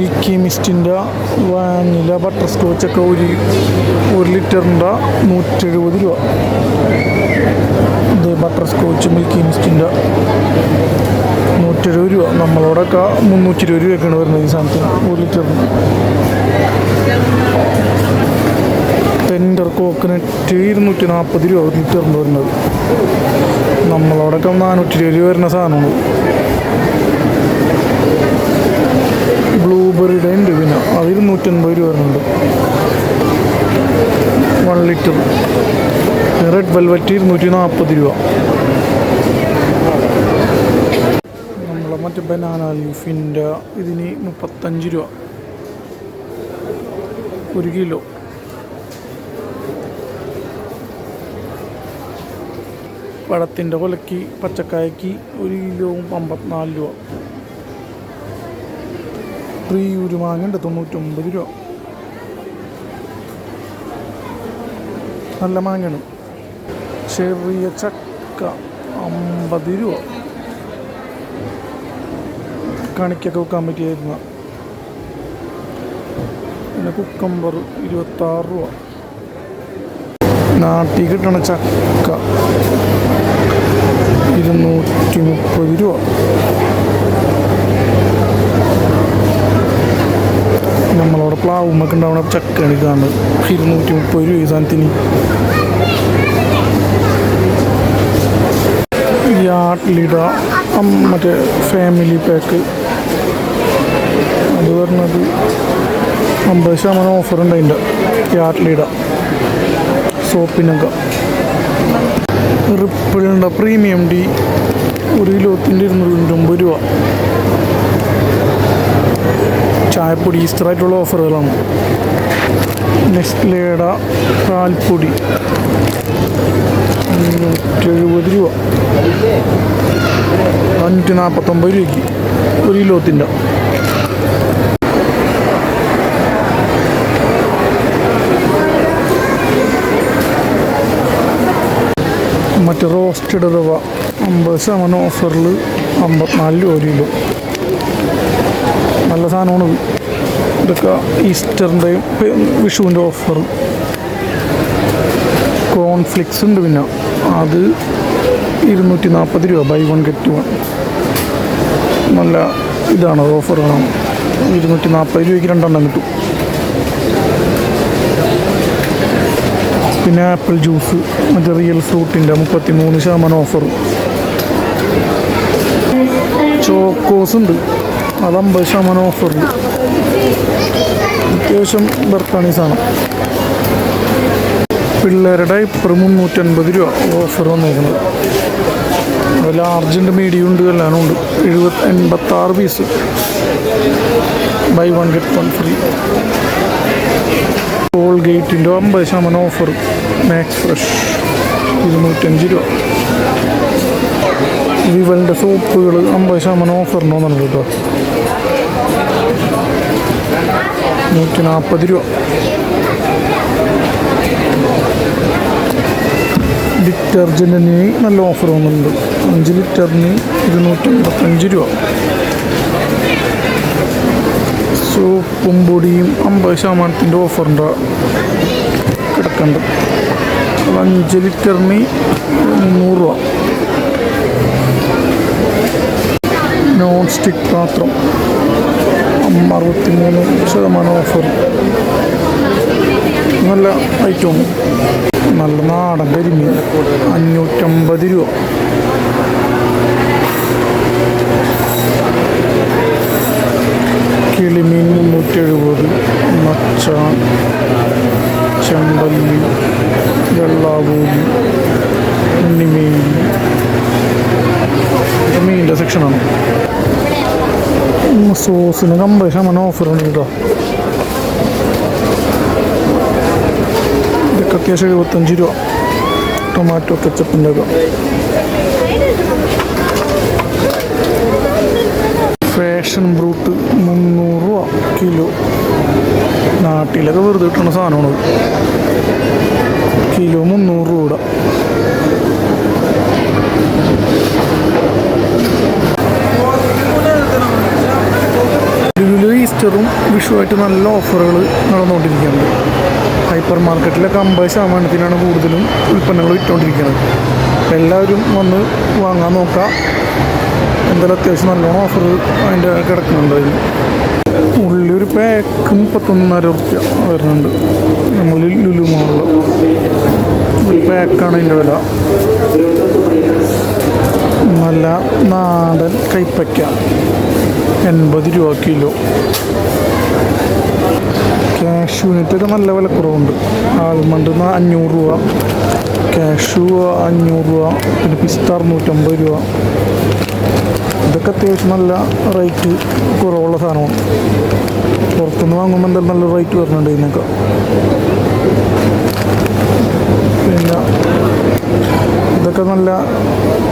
Milky മിസ്റ്റിന്റെ vanilla butter സ്കോച്ചൊക്കെ ഒരു ഒരു ലിറ്ററിന്റെ നൂറ്റെഴുപത് രൂപ. ഇത് ബട്ടർ സ്കോച്ച് മിൽക്കി മിസ്റ്റിന്റെ നൂറ്റെഴുപത് രൂപ. നമ്മളോടൊക്കെ മുന്നൂറ്റി ഇരുപത് രൂപയൊക്കെയാണ് വരുന്നത് ഈ സാധനത്തിന്. ഒരു ലിറ്ററിന് ടെൻഡർ കോക്കനറ്റ് ഇരുന്നൂറ്റി നാൽപ്പത് രൂപ ഒരു ലിറ്ററിന് വരുന്നത്. നമ്മളോടൊക്കെ നാനൂറ്റി ഇരുപത് രൂപ വരുന്ന ബ്ലൂബെറിയുടെ ഉണ്ട് പിന്നെ അത് ഇരുന്നൂറ്റൻപത് രൂപ വരുന്നുണ്ട്. വൺ ലിറ്റർ റെഡ് വെൽവെറ്റ് ഇരുന്നൂറ്റി നാൽപ്പത് രൂപ. നമ്മളെ മറ്റേ ബനാന ലീഫിന്റെ ഇതിന് മുപ്പത്തഞ്ച് രൂപ. ഒരു കിലോ. പഴത്തിന്റെ കൊലക്ക് പച്ചക്കായക്ക് ഒരു കിലോ അമ്പത്തിനാല് രൂപ. പ്രിയൂര് ഒരു ഉണ്ട് തൊണ്ണൂറ്റൊമ്പത് രൂപ. നല്ല മാങ്ങയാണ്. ചെറിയ ചക്ക അമ്പത് രൂപ. കണിക്കൊക്കെ വെക്കാൻ പറ്റിയായിരുന്ന. പിന്നെ കുക്കമ്പർ ഇരുപത്താറ് രൂപ. നാട്ടിൽ കിട്ടണ ചക്ക ഇരുന്നൂറ്റി മുപ്പത് രൂപ. നമ്മളവിടെ പ്ലാവുമ്മൊക്കെ ഉണ്ടാവണ ചക്ക എടുക്കാണ്ട് ഇരുന്നൂറ്റി മുപ്പത് രൂപ സാധനത്തിന്. യാട്ലിഡ മറ്റേ ഫാമിലി പാക്ക് അത് പറഞ്ഞത് അമ്പത് ശതമാനം ഓഫർ ഉണ്ട് അതിന്റെ. യാട്ലിഡ സോപ്പിനൊക്കെ. റിപ്പിളിന്റെ പ്രീമിയം ഡി ഒരു കിലോത്തിന്റെ ഇരുന്നൂറ്റൊമ്പത് രൂപ. ചായപ്പൊടി ഈസ്റ്ററായിട്ടുള്ള ഓഫറുകളാണ്. നെസ്ലേട പാൽപ്പൊടി. അഞ്ഞൂറ്റെഴുപത് രൂപ. അഞ്ഞൂറ്റി നാൽപ്പത്തൊമ്പത് രൂപയ്ക്ക് ഒരു കിലോത്തിന്റെ മറ്റേ റോസ്റ്റഡ് റവ അമ്പത് ശതമാനം ഓഫറിൽ അമ്പത്തിനാല് രൂപ ഒരു കിലോ. നല്ല സാധനമാണ് ഇത്. ഇതൊക്കെ ഈസ്റ്ററിന്റെയും വിഷുവിന്റെ ഓഫർ കോൺഫ്ലിക്സ് ഉണ്ട് പിന്നെ. അത് ഇരുന്നൂറ്റി നാൽപ്പത് രൂപ. Buy one get one. നല്ല ഇതാണ് ഓഫറാണ് ഇരുന്നൂറ്റി നാൽപ്പത് രൂപയ്ക്ക് രണ്ടെണ്ണം കിട്ടും. പിന്നെ ആപ്പിൾ ജ്യൂസ് മറ്റേ റിയൽ ഫ്രൂട്ടിന്റെ മുപ്പത്തി മൂന്ന് ശതമാനം ഓഫർ ചോക്കോസ് ഉണ്ട് അത് അമ്പത് ശതമാനം ഓഫറിൽ അത്യാവശ്യം ബർത്താണി സാധനം. പിള്ളേരുടെ ഇപ്പം മുന്നൂറ്റൻപത് രൂപ ഓഫർ വന്നേക്കുന്നത്. ലാർജുണ്ട് മീഡിയം ഉണ്ട് എല്ലാം ഉണ്ട്. എഴുപത്തി എൺപത്താറ് piece buy one get one free കോൾഗേറ്റിന്റെ അമ്പത് ശതമാനം ഓഫർ മാക്സ് ഫ്രഷ് ഇരുന്നൂറ്റഞ്ച് രൂപ. വിവലിന്റെ സോപ്പുകൾ അമ്പത് ശതമാനം ഓഫറിന് വന്നിട്ടുണ്ട് കേട്ടോ. നൂറ്റി നാൽപ്പത് രൂപ ഡിറ്റർജന്റിന് നല്ല ഓഫർ വന്നിട്ടുണ്ട്. അഞ്ച് ലിറ്ററിന് ഇരുന്നൂറ്റി അമ്പത്തഞ്ച് രൂപ. സോപ്പും പൊടിയും അമ്പത് ശതമാനത്തിന്റെ ഓഫറിന്റെ കിടക്കുന്നുണ്ട് അത് അഞ്ച് ലിറ്ററിന് മുന്നൂറ് രൂപ. നോൺ സ്റ്റിക്ക് പാത്രം. അറുപത്തി മൂന്ന് ശതമാനം ഓഫർ നല്ല ഐറ്റം നല്ല നാടൻ കരിമീൻ. അഞ്ഞൂറ്റമ്പത് രൂപ. കിളിമീൻ മുന്നൂറ്റി എഴുപത് മച്ച ചെമ്പല്ലി വെള്ളാവൂലി ഉണ്ണിമീൻ ഇത് മീനിന്റെ സെക്ഷനാണ് സോസിന് അമ്പത് ശതമാനം ഓഫറുണ്ട് കേട്ടോ ഇതൊക്കെ അത്യാവശ്യം എഴുപത്തഞ്ച് രൂപ. ടൊമാറ്റോ കെച്ചപ്പിന്റെ ഒക്കെ ഫാഷൻ ബ്രൂട്ട് മുന്നൂറ് രൂപ കിലോ നാട്ടിലൊക്കെ വെറുതെ കിട്ടുന്ന സാധനമാണ് കിലോ മുന്നൂറ് രൂപ ഈസ്റ്ററും വിഷുവായിട്ട് നല്ല ഓഫറുകൾ നടന്നുകൊണ്ടിരിക്കുന്നുണ്ട് ഹൈപ്പർ മാർക്കറ്റിലെ അമ്പത് ശതമാനത്തിനാണ് കൂടുതലും ഉൽപ്പന്നങ്ങൾ വിറ്റുകൊണ്ടിരിക്കുന്നത്. എല്ലാവരും വന്ന് വാങ്ങാൻ നോക്കുക. എന്തായാലും അത്യാവശ്യം നല്ലോണം ഓഫർ അതിന്റെ കിടക്കുന്നുണ്ട് അതിൽ. ഉള്ളിലൊരു പാക്ക് മുപ്പത്തൊന്നര റുപ്യ വരുന്നുണ്ട്. നമ്മൾ ലുലു മോളിൽ ഒരു പാക്കാണ് അതിന്റെ വില. നല്ല നാടൻ കൈപ്പയ്ക്ക. എൺപത് രൂപ കിലോ. കാഷ്യൂനറ്റൊക്കെ നല്ല വിലക്കുറവുണ്ട് ആൽമണ്ട് അഞ്ഞൂറ് രൂപ. ക്യാഷു അഞ്ഞൂറ് രൂപ. പിന്നെ പിസ്ത അറുന്നൂറ്റമ്പത് രൂപ. ഇതൊക്കെ അത്യാവശ്യം നല്ല റേറ്റ് കുറവുള്ള സാധനമാണ്. പുറത്തുനിന്ന് വാങ്ങുമ്പോൾ എന്തായാലും നല്ല റേറ്റ് വരുന്നുണ്ട് ഇതിനൊക്കെ. പിന്നെ ഇതൊക്കെ നല്ല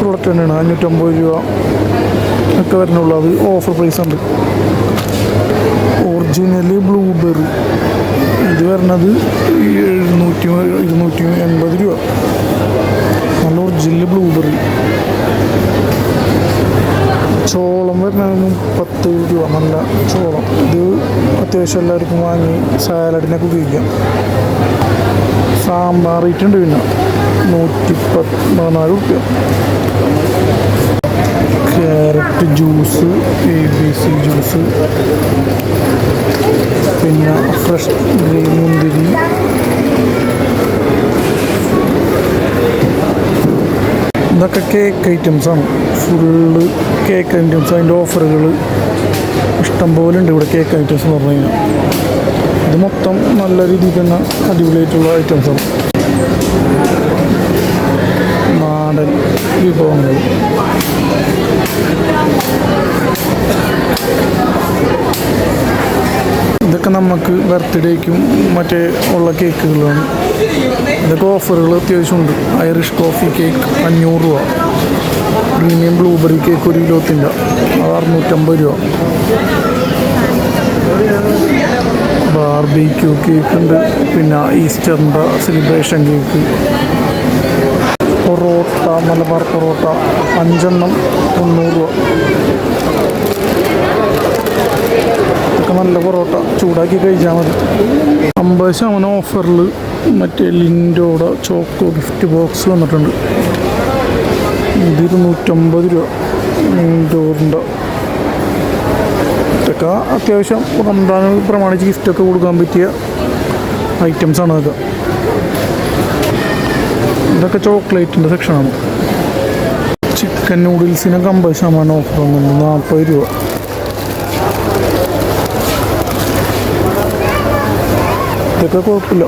പ്രൊഡക്റ്റ് തന്നെയാണ്. അഞ്ഞൂറ്റമ്പത് രൂപ. ഒക്കെ വരുന്നുള്ളൂ അത് ഓഫർ പ്രൈസ് ഉണ്ട്. ഒറിജിനൽ ബ്ലൂബെറി ഇത് വരുന്നത് എഴുന്നൂറ്റി ഇരുന്നൂറ്റി എൺപത് രൂപ. നല്ല ഒറിജിനൽ ബ്ലൂബെറി ചോളം വരുന്നത് മുപ്പത്ത് രൂപ. നല്ല ചോളം. ഇത് അത്യാവശ്യം എല്ലാവർക്കും വാങ്ങി സാലഡിനൊക്കെ ഉപയോഗിക്കാം. സാമ്പാർ ഇട്ടുണ്ട് പിന്നെ. നൂറ്റി പതിനാല് റുപ്യ carrot juice A B C juice പിന്നെ ഫ്രഷ് ഗ്രീൻ മുന്തിരി. ഇതൊക്കെ കേക്ക് ഐറ്റംസാണ് ഫുള്ള് കേക്ക് ഐറ്റംസ് അതിന്റെ ഓഫറുകൾ ഇഷ്ടം പോലെ ഉണ്ട് ഇവിടെ കേക്ക് ഐറ്റംസ് എന്ന് പറഞ്ഞു കഴിഞ്ഞാൽ. ഇത് മൊത്തം നല്ല രീതിയിൽ തന്നെ അടിപൊളിയായിട്ടുള്ള ഐറ്റംസാണ് നാടൻ വിഭവങ്ങൾ. ഇതൊക്കെ നമുക്ക് ബർത്ത്ഡേക്കും മറ്റേ ഉള്ള കേക്കുകളാണ് ഇതൊക്കെ ഓഫറുകൾ അത്യാവശ്യമുണ്ട് ഐറിഷ് കോഫി കേക്ക് അഞ്ഞൂറ് രൂപ. പ്രീമിയം ബ്ലൂബെറി കേക്ക് ഒരു കിലോത്തിന്റെ അത് അറുന്നൂറ്റമ്പത് രൂപ. ബാർബിക്യൂ കേക്ക് ഉണ്ട്. പിന്നെ ഈസ്റ്ററിന്റെ സെലിബ്രേഷൻ കേക്ക് മലബാർ പൊറോട്ട അഞ്ചെണ്ണം തൊണ്ണൂറ് രൂപ. നല്ല പൊറോട്ട ചൂടാക്കി കഴിച്ചാൽ മതി. അമ്പത് ശതമാനം ഓഫറിൽ മറ്റേ ലിൻഡോടെ ചോക്കോ ഗിഫ്റ്റ് ബോക്സ് വന്നിട്ടുണ്ട്. ഇത് ഇരുന്നൂറ്റമ്പത് രൂപ. ലിൻഡോറിന്റെ ഇതൊക്കെ അത്യാവശ്യം റംസാൻ പ്രമാണിച്ച് ഗിഫ്റ്റൊക്കെ കൊടുക്കാൻ പറ്റിയ ഐറ്റംസാണ് ഇതൊക്കെ ഇതൊക്കെ ചോക്ലേറ്റിന്റെ സെക്ഷനാണ് ചിക്കൻ നൂഡിൽസിനൊക്കെ അമ്പത് ശതമാനം ഓഫർ വന്നിട്ടുണ്ട്. നാൽപ്പത് രൂപ. ഇതൊക്കെ കുഴപ്പമില്ല.